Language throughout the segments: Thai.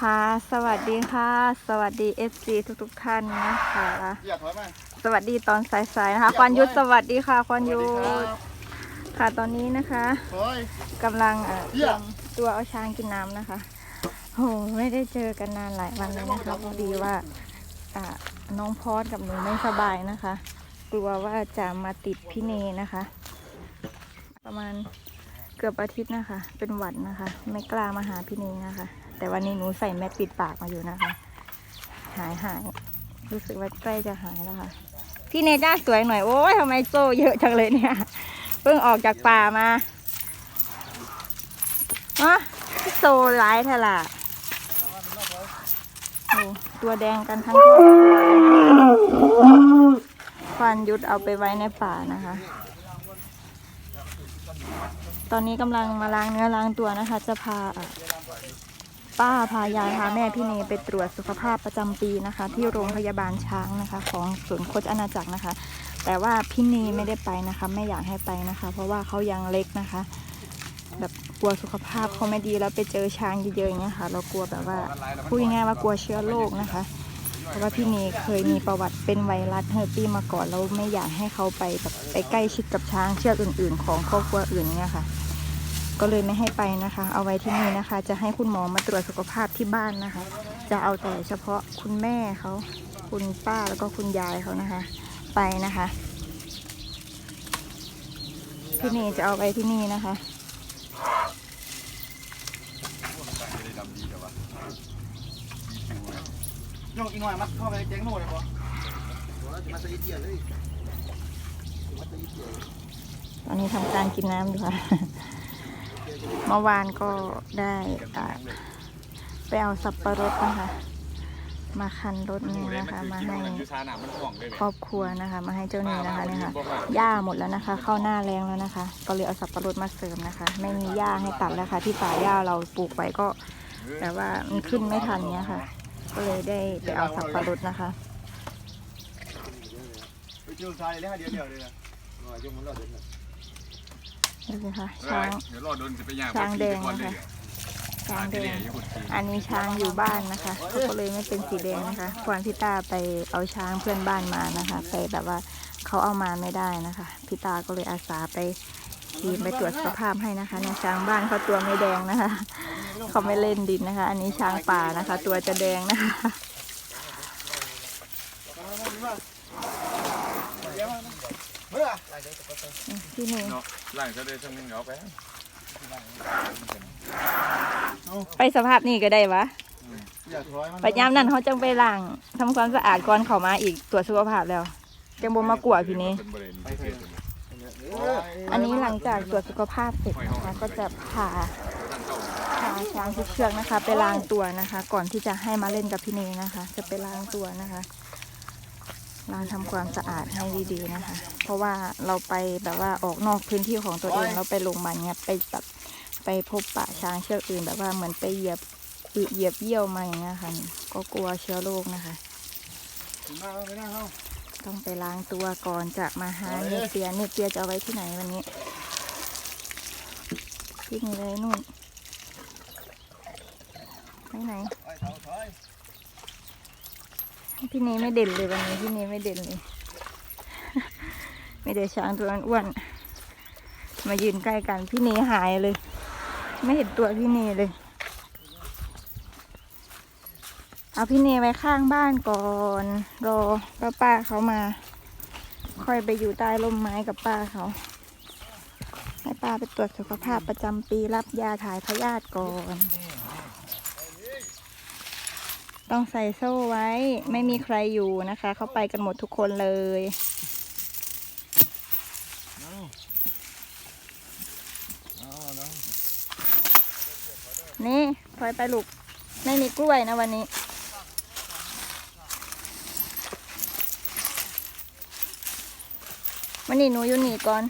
ค่ะสวัสดีค่ะ สวัสดี FC ทุกทุกๆท่านนะคะ อย่าถอยมา สวัสดีตอนสายๆนะคะควันยุทธสวัสดีค่ะควันยุทธค่ะตอนนี้นะคะถอย กำลังเอ่อเยี่เตรียยม มตัวเอาช้างกินน้ำนะคะโหไม่ได้เจอกันนานหลายวันเลยนะคะพอดีว่าอ่าน้องพอดกับหนูไม่สบายนะคะ กลัวว่าจะมาติดพี่เนนะคะ ประมาณเกือบอาทิตย์นะคะ เป็นหวัดนะคะ ไม่กล้ามาหาพี่เนนะคะ แต่วันนี้หนูใส่แมสปิดปากมาอยู่นะคะ หายหายรู้สึกว่าใกล้จะหายแล้วค่ะ พี่เนจ้าสวยหน่อย โอ้ยทำไมโซ่เยอะจังเลยเนี่ย เพิ่งออกจากป่ามาอะโซ่ร้ายเถอะล่ะโอ้ตัวแดงกันทั้งครอบครัวเลยนะฟันยุดเอาไปไว้ในป่านะคะ ตอนนี้กำลังมาล้างเนื้อล้างตัวนะคะ จะพา ป้าพายายพาแม่พี่เนไปตรวจสุขภาพประจำปีนะคะ ที่โรงพยาบาลช้างนะคะ ของศูนย์โคชอาณาจักรนะคะ แต่ว่าพี่เนไม่ได้ไปนะคะไม่อยากให้ไปนะคะ เพราะว่าเขายังเล็กนะคะ แบบกลัวสุขภาพเขาไม่ดีแล้วไปเจอช้างเยอะๆอย่างเงี้ยค่ะ เรากลัวแบบว่าพูดง่ายๆว่ากลัวเชื้อโรคนะคะ เพราะว่าพี่เนเคยมีประวัติเป็นไวรัสเฮอร์ปีมาก่อนแล้วไม่อยากให้เขาไปแบบไปใกล้ชิดกับช้างเชือกอื่น ๆ ของครอบครัวอื่นเนี่ยค่ะ ก็เลยไม่ให้ไปนะคะ เอาไว้ที่นี่นะคะ จะให้คุณหมอมาตรวจสุขภาพที่บ้านนะคะ จะเอาแต่เฉพาะคุณแม่เขาคุณป้าแล้วก็คุณยายเขานะคะ ไปนะคะพี่เนจะเอาไปที่นี่นะคะโยกอีกหน่อยมัดเข้าไปแจ้งโน่เลยปะมาตีเกียร์เลยมาตีเกียร์ตอนนี้ทำการกินน้ำอยู่ค่ะ เมื่อวานก็ได้อ่าไปเอาสับปะรดนะคะ มาคันรถนี่นะคะ มาให้ยูชาหนามันห่วงเลยครอบครัวนะคะ มาให้เจ้านี่นะคะเนี่ยค่ะหญ้าหมดแล้วนะคะ เข้าหน้าแรงแล้วนะคะ ก็เลยเอาสับปะรดมาเสริมนะคะ ไม่มีหญ้าให้ตัดแล้วค่ะ ที่ป่าหญ้าเราปลูกไว้ก็ แต่ว่ามันขึ้นไม่ทันเนี้ยค่ะ ก็เลยได้ไปเอาสับปะรดนะคะไปเจอชายเลยฮะเดี๋ยวเดี๋ยวเดี๋ยวโยกมั นรอดเดี๋ยวนี่สิค่ะช้าง เดี๋ยวรอโดนจะไปย่างช้างแดงนะคะ ช้างแดง อันนี้ช้างอยู่บ้านนะคะก็เลยไม่เป็นสีแดงนะคะควานพิตาไปเอาช้างเพื่อนบ้านมานะคะ ไปแบบว่าเขาเอามาไม่ได้นะคะพิตาก็เลยอาสาไปขี่ไปตรวจสภาพให้นะคะเนี่ยช้างบ้านเขาตัวไม่แดงนะคะ เขาไม่เล่นดินนะคะ อันนี้ช้างป่านะคะ ตัวจะแดงนะคะ เมื่อที่นี่เนาะหลังจะได้ช่างนึงเอาไปไปสภาพนี่ก็ได้วะอย่าถอยมันไปยามนั้นเขาจังไปล้างทำความสะอาดก่อนเขามาอีกตรวจสุขภาพแล้วจังบ่มากลัวพี่นี่เป็นบริเวณพิเศษอันนี้หลังจากตรวจสุขภาพเสร็จนะคะก็จะพาท่านเข้าพาช้างทุกเชือกนะคะ ไปล้างตัวนะคะ ก่อนที่จะให้มาเล่นกับพี่เนนะคะ จะไปล้างตัวนะคะ ล้างทำความสะอาดให้ดีๆนะคะ เพราะว่าเราไปแบบว่าออกนอกพื้นที่ของตัวเองเราไปโรงพยาเนี้ยไปแบบไปพบปะช้างเชือกอื่นแบบว่าเหมือนไปเหยียบเหยียบเยี่ยวมาอย่างเงี้ยค่ะ ก็กลัวเชื้อโรคนะคะ ต้องไปล้างตัวก่อนจะมาหาเนเปียเนเปียจะเอาไว้ที่ไหนวันนี้ทิ้งเลยนู่นไปไหนไปถอยถอย พี่เนไม่เด่นเลยวันนี้พี่เนไม่เด่นเลย ไม่ได้ช้างตัวอ้วนมายืนใกล้กันพี่เนหายเลย ไม่เห็นตัวพี่เนเลย เอาพี่เนไว้ข้างบ้านก่อนรอป้าป้าเขามา ค่อยไปอยู่ใต้ร่มไม้กับป้าเขาให้ป้าไปตรวจสุขภาพประจำปีรับยาถ่ายพยาธิก่อน ต้องใส่โซ่ไว้ ไม่มีใครอยู่นะคะ เขาไปกันหมดทุกคนเลยเอาเนาะนี่ถอยไปลูก ไม่มีกล้วยนะวันนี้ วันนี้หนูอยู่นี่ก่อน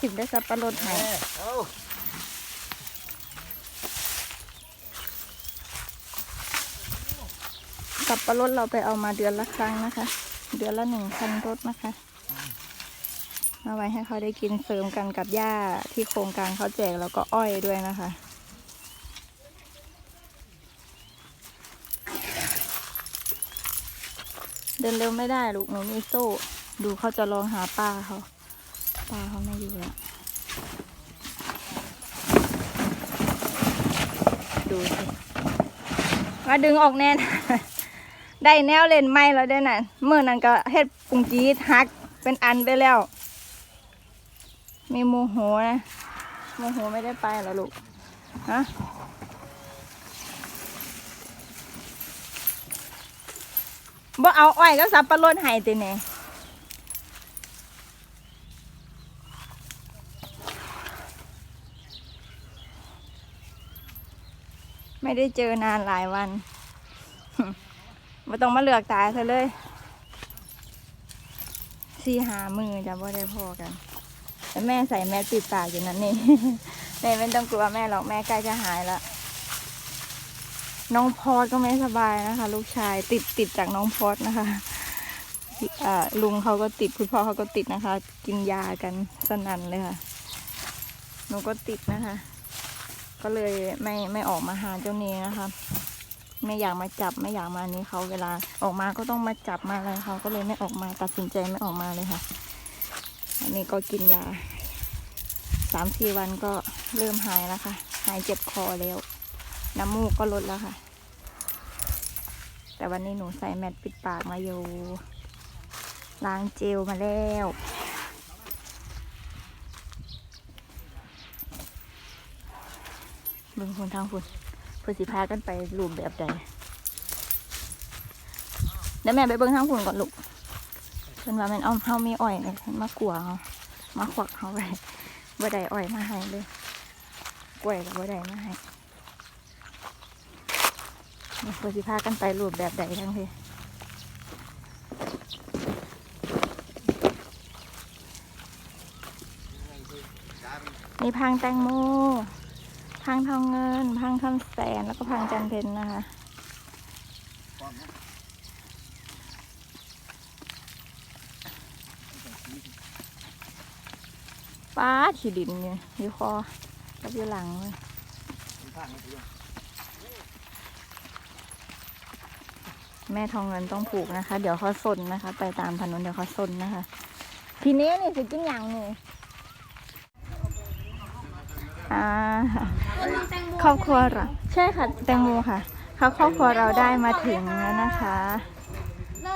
ถิบได้สับปะรดให้ สับปะรดเราไปเอามาเดือนละครั้งนะคะ เดือนละหนึ่งคันรถนะคะเอาไว้ให้เขาได้กินเสริมกันกับหญ้าที่โครงการเขาแจกแล้วก็อ้อยด้วยนะคะ เดินเร็วไม่ได้ลูกหนูมีโซ่ ดูเขาจะลองหาปลาเขาปลาเขาไม่อยู่แล้วดูสิมาดึงออกแน่น ได้แนวเล่นไม่แล้วด้อน่ะเมื่อนั้นก็เฮ็ดปุงจีดหักเป็นอันไปแล้ว มีโมโหนะโมโหไม่ได้ไปหรอลูกฮะบ่เอาอ้อยก็สับปะรดให้ติเนี่ยไม่ได้เจอนานหลายวัน ม่ต้องมาเลือกตายซะเลยสี่หามือจะบ่ได้พอกันแต่แม่ใส่แมสปิดปากอยู่นั่นนี่แม่ไม่ต้องกลัวแม่หรอกแม่ใกล้จะหายแล้วน้องพอดก็ไม่สบายนะคะ ลูกชายติดติดจากน้องพอดนะคะลุงเขาก็ติดคุณพ่อเขาก็ติดนะคะ กินยากันสนั่นเลยค่ะหนูก็ติดนะคะ ก็เลยไม่ไม่ออกมาหาเจ้าเนนะคะ ไม่อยากมาจับไม่อยากมานี้เขาเวลาออกมาก็ต้องมาจับมาอะไรเขาก็เลยไม่ออกมาตัดสินใจไม่ออกมาเลยค่ะ อันนี้ก็กินยาสามสี่วันก็เริ่มหายแล้วค่ะ หายเจ็บคอแล้ว น้ำมูกก็ลดแล้วค่ะ แต่วันนี้หนูใส่แมสปิดปากมาอยู่ ล้างเจลมาแล้วบึงคนทางคุณเพื่อสิพากันไปรูปแบบใดเดี๋ยวแม่ไปเบิ่งทางคุณก่อนลูกเพิ่นว่าแมันเอาเฮามีอ้อยเลยเพิ่นมากลัวเฮามาขวักเฮาไว้บ่ได้อ้อยมาให้เลยกล้วยก็บ่ได้มาให้เพิ่นสิพากันไปรูปแบบใดทั้งพี่มีพังแตงโม พังทองเงิน พังคำแสนแล้วก็พังจันเพนนะคะป้าขี้ดินเนี่ยอยู่คอกับอยู่หลังเลยแม่ทองเงินต้องผูกนะคะ เดี๋ยวเขาซนนะคะ ไปตามถนนเดี๋ยวเขาซนนะคะ ทีนี้นี่สิกินหยังนี่อ่า ครอบครัวเราใช่ค่ะแตงโมค่ะเขาครอบครัวเราได้มาถึงแล้วนะคะ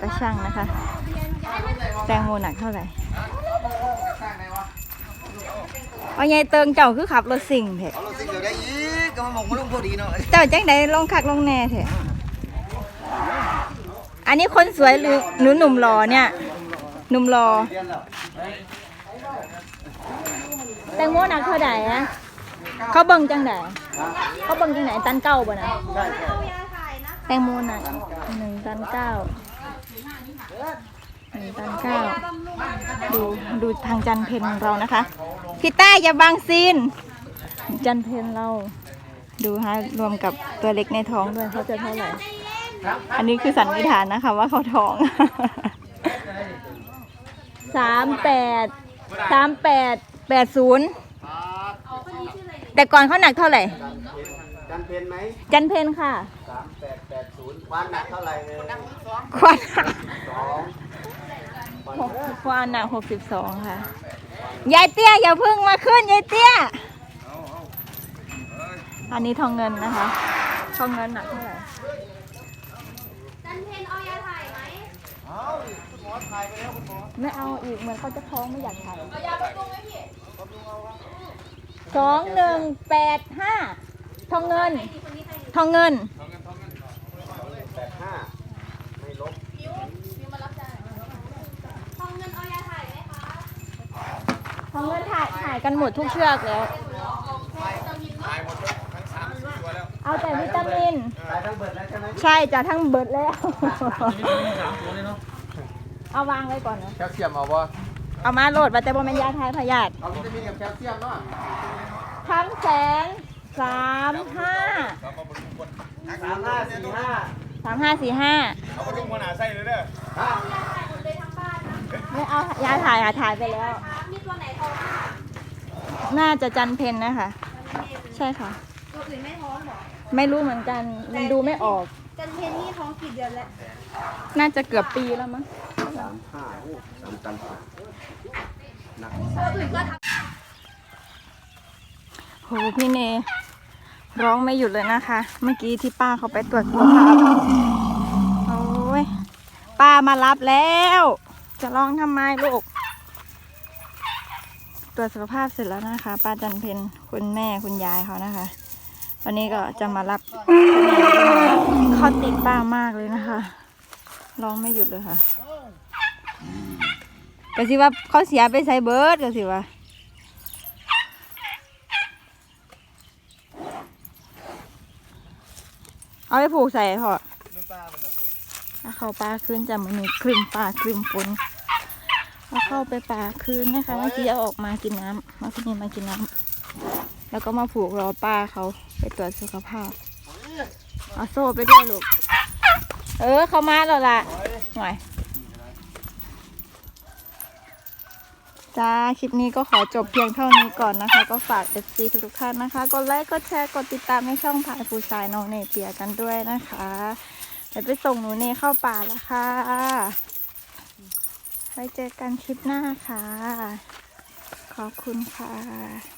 ตาช่างนะคะ แตงโมหนักเท่าไหร่ข้างไหนวะเอาไงเติงเจ้าคือขับรถสิ่งเถอะเอาเราสิ่งเดียวได้ยีกก็มาหมกมาลุงพอดีเนาะเจ้าจังไดลงคักลงแน่เถอะอันนี้คนสวยหรือหรือหนุ่มหล่อเนี่ยหนุ่มหล่อเรียนแล้วแตงโมหนักเท่าไหร่อะ เขาเบิ่งจังไดเขาเบิ่งจังไดตันเก้าบ่นะใช่ใช่แตงโมหนักหนึ่งตันเก้าหนึ่งตันเก้าดูดูทางจันเพนของเรานะคะพี่ต้าอย่าบังซีน จันเพนเรา ดูฮะรวมกับตัวเล็กในท้องด้วยเขาจะเท่าไหร่อันนี้คือสันนิษฐานนะคะว่าเขาท้องสามแปดสามแปดแปดศูนย์ แต่ก่อนเขาหนักเท่าไหร่ จันเพนไหมจันเพนค่ะสามแปดแปดศูนย์วันหนักเท่าไหร่เลยควานหนักสองหกควานหนักหกสิบสองค่ะ ยายเตี้ยอย่าเพึ่งมาขึ้นยายเตี้ย อันนี้ทองเงินนะคะ ทองเงินหนักเท่าไหร่ จันเพนเอายาถ่ายไหมเอาคุณหมอถ่ายไปแล้วคุณหมอ ไม่เอาอีกเหมือนเขาจะท้องไม่อยากถ่ายสองหนึ่งแปดห้าทองเงิน ทองเงิน แปดห้าไม่ลบทองเงินเอายาถ่ายไหมคะทองเงินถ่ายถ่ายกันหมดทุกเชือกแล้ว เอาแต่วิตามิน ตายทั้งเบิดแล้วใช่ไหมใช่จะทั้งเบิดแล้ว เอาวางไว้ก่อนนะ แคลเซียมเอาบ่ เอามาโหลดมาแต่บ่แม่นยาทายพยาธิเอาวิตามินกับแคลเซียมเนาะคำแสนสามห้าสามห้าสี่ห้าสามห้าสี่ห้าเอาไปลงหัวหน้าใส่เลยเด้อห้าถ่ายหมดเลยทั้งบ้านนะไม่เอายาถ่ายค่ะถ่ายไปแล้วครับมีตัวไหนท้องบ้างน่าจะจันเพนนะคะ ใช่ค่ะ ตัวอื่นไม่ท้องหรอ ไม่รู้เหมือนกันมันดูไม่ออก จันเพนนี่ท้องกี่เดือนแล้ว น่าจะเกือบปีแล้วมั้ง สามห้าโอ้สามตันหนักโหพี่เนร้องไม่หยุดเลยนะคะ เมื่อกี้ที่ป้าเขาไปตรวจสุขภาพโอ้ยป้ามารับแล้ว จะร้องทำไมลูก ตรวจสุขภาพเสร็จแล้วนะคะ ป้าจันเพนคุณแม่คุณยายเขานะคะวันนี้ก็จะมารับเขาติดป้ามากเลยนะคะ ร้องไม่หยุดเลยค่ะ ก็สิว่าเขาเสียไปใส่เบิร์ดก็สิว่าเอาไปผูกใส่พอเอาเข้าปลาคืนจะมันมีครึ่งปลาครึ่งฝนเอาเข้าไปปลาคืนนะคะเมื่อกี้เอาออกมากินน้ำเมื่อกี้มากินน้ำแล้วก็มาผูกรอป้าเขาไปตรวจสุขภาพเอาโซ่ไปด้วยลูก เออเขามาแล้วล่ะหน่อย จ้า คลิปนี้ก็ขอจบเพียงเท่านี้ก่อนนะคะ ก็ฝาก FC ทุกๆท่านนะคะ กดไลค์ กดแชร์ กดติดตามในช่องพายผู้ชายน้องเนเปียกันด้วยนะคะเดี๋ยวไปส่งหนูเนเข้าป่าแล้วค่ะ ไว้เจอกันคลิปหน้าค่ะ ขอบคุณค่ะ